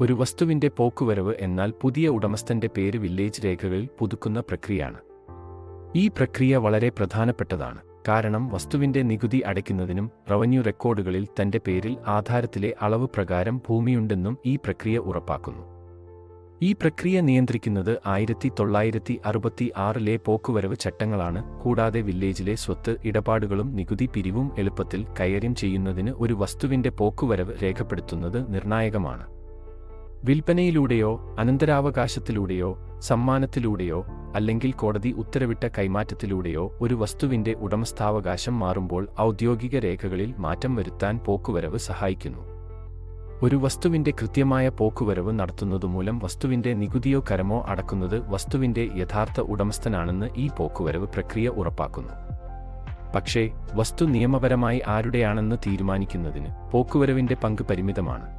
ഒരു വസ്തുവിന്റെ പോക്കുവരവ് എന്നാൽ പുതിയ ഉടമസ്ഥന്റെ പേര് വില്ലേജ് രേഖകളിൽ പുതുക്കുന്ന പ്രക്രിയയാണ്. ഈ പ്രക്രിയ വളരെ പ്രധാനപ്പെട്ടതാണ്. കാരണം വസ്തുവിന്റെ നികുതി അടയ്ക്കുന്നതിനും റവന്യൂ റെക്കോർഡുകളിൽ തന്റെ പേരിൽ ആധാരത്തിലെ അളവ് പ്രകാരം ഭൂമിയുണ്ടെന്നും ഈ പ്രക്രിയ ഉറപ്പാക്കുന്നു. ഈ പ്രക്രിയ നിയന്ത്രിക്കുന്നത് ആയിരത്തി തൊള്ളായിരത്തി അറുപത്തി ആറിലെ പോക്കുവരവ് ചട്ടങ്ങളാണ്. കൂടാതെ വില്ലേജിലെ സ്വത്ത് ഇടപാടുകളും നികുതി പിരിവും എളുപ്പത്തിൽ കൈകാര്യം ചെയ്യുന്നതിന് ഒരു വസ്തുവിന്റെ പോക്കുവരവ് രേഖപ്പെടുത്തുന്നത് നിർണായകമാണ്. വിൽപ്പനയിലൂടെയോ അനന്തരാവകാശത്തിലൂടെയോ സമ്മാനത്തിലൂടെയോ അല്ലെങ്കിൽ കോടതി ഉത്തരവിട്ട കൈമാറ്റത്തിലൂടെയോ ഒരു വസ്തുവിന്റെ ഉടമസ്ഥാവകാശം മാറുമ്പോൾ ഔദ്യോഗിക രേഖകളിൽ മാറ്റം വരുത്താൻ പോക്കുവരവ് സഹായിക്കുന്നു. ഒരു വസ്തുവിന്റെ കൃത്യമായ പോക്കുവരവ് നടത്തുന്നതുമൂലം വസ്തുവിന്റെ നികുതിയോ കരമോ അടക്കുന്നത് വസ്തുവിന്റെ യഥാർത്ഥ ഉടമസ്ഥനാണെന്ന് ഈ പോക്കുവരവ് പ്രക്രിയ ഉറപ്പാക്കുന്നു. പക്ഷേ വസ്തു നിയമപരമായി ആരുടെയാണെന്ന് തീരുമാനിക്കുന്നതിന് പോക്കുവരവിന്റെ പങ്ക് പരിമിതമാണ്.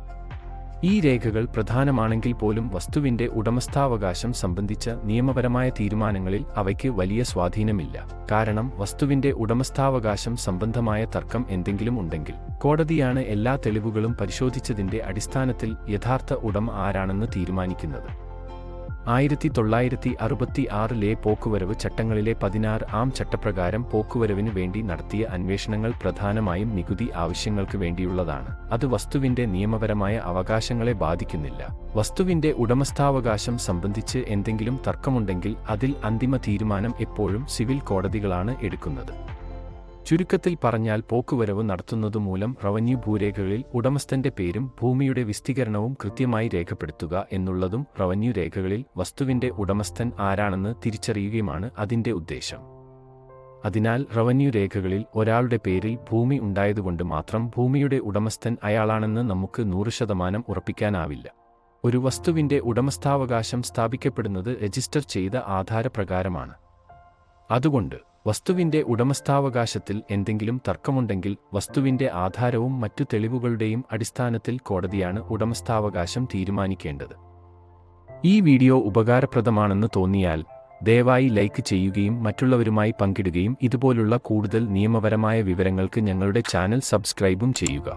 ഈ രേഖകൾ പ്രധാനമാണെങ്കിൽ പോലും വസ്തുവിന്റെ ഉടമസ്ഥാവകാശം സംബന്ധിച്ച നിയമപരമായ തീരുമാനങ്ങളിൽ അവയ്ക്ക് വലിയ സ്വാധീനമില്ല. കാരണം വസ്തുവിന്റെ ഉടമസ്ഥാവകാശം സംബന്ധമായ തർക്കം എന്തെങ്കിലും ഉണ്ടെങ്കിൽ കോടതിയാണ് എല്ലാ തെളിവുകളും പരിശോധിച്ചതിന്റെ അടിസ്ഥാനത്തിൽ യഥാർത്ഥ ഉടമ ആരാണെന്ന് തീരുമാനിക്കുന്നത്. ആയിരത്തി തൊള്ളായിരത്തി അറുപത്തി ആറിലെ പോക്കുവരവ് ചട്ടങ്ങളിലെ പതിനാറ് ആം ചട്ടപ്രകാരം പോക്കുവരവിന് വേണ്ടി നടത്തിയ അന്വേഷണങ്ങൾ പ്രധാനമായും നികുതി ആവശ്യങ്ങൾക്ക് വേണ്ടിയുള്ളതാണ്. അത് വസ്തുവിന്റെ നിയമപരമായ അവകാശങ്ങളെ ബാധിക്കുന്നില്ല. വസ്തുവിന്റെ ഉടമസ്ഥാവകാശം സംബന്ധിച്ച് എന്തെങ്കിലും തർക്കമുണ്ടെങ്കിൽ അതിൽ അന്തിമ തീരുമാനം എപ്പോഴും സിവിൽ കോടതികളാണ് എടുക്കുന്നത്. ചുരുക്കത്തിൽ പറഞ്ഞാൽ പോക്കുവരവ് നടത്തുന്നതുമൂലം റവന്യൂ ഭൂരേഖകളിൽ ഉടമസ്ഥന്റെ പേരും ഭൂമിയുടെ വിസ്തീകരണവും കൃത്യമായി രേഖപ്പെടുത്തുക എന്നുള്ളതും റവന്യൂ രേഖകളിൽ വസ്തുവിന്റെ ഉടമസ്ഥൻ ആരാണെന്ന് തിരിച്ചറിയുകയുമാണ് അതിന്റെ ഉദ്ദേശം. അതിനാൽ റവന്യൂ രേഖകളിൽ ഒരാളുടെ പേരിൽ ഭൂമി ഉണ്ടായതുകൊണ്ട് മാത്രം ഭൂമിയുടെ ഉടമസ്ഥൻ അയാളാണെന്ന് നമുക്ക് നൂറ് ശതമാനം ഉറപ്പിക്കാനാവില്ല. ഒരു വസ്തുവിന്റെ ഉടമസ്ഥാവകാശം സ്ഥാപിക്കപ്പെടുന്നത് രജിസ്റ്റർ ചെയ്ത ആധാരപ്രകാരമാണ്. അതുകൊണ്ട് വസ്തുവിന്റെ ഉടമസ്ഥാവകാശത്തിൽ എന്തെങ്കിലും തർക്കമുണ്ടെങ്കിൽ വസ്തുവിന്റെ ആധാരവും മറ്റു തെളിവുകളുടെയും അടിസ്ഥാനത്തിൽ കോടതിയാണ് ഉടമസ്ഥാവകാശം തീരുമാനിക്കേണ്ടത്. ഈ വീഡിയോ ഉപകാരപ്രദമാണെന്ന് തോന്നിയാൽ ദയവായി ലൈക്ക് ചെയ്യുകയും മറ്റുള്ളവരുമായി പങ്കിടുകയും ഇതുപോലുള്ള കൂടുതൽ നിയമപരമായ വിവരങ്ങൾക്ക് ഞങ്ങളുടെ ചാനൽ സബ്സ്ക്രൈബും ചെയ്യുക.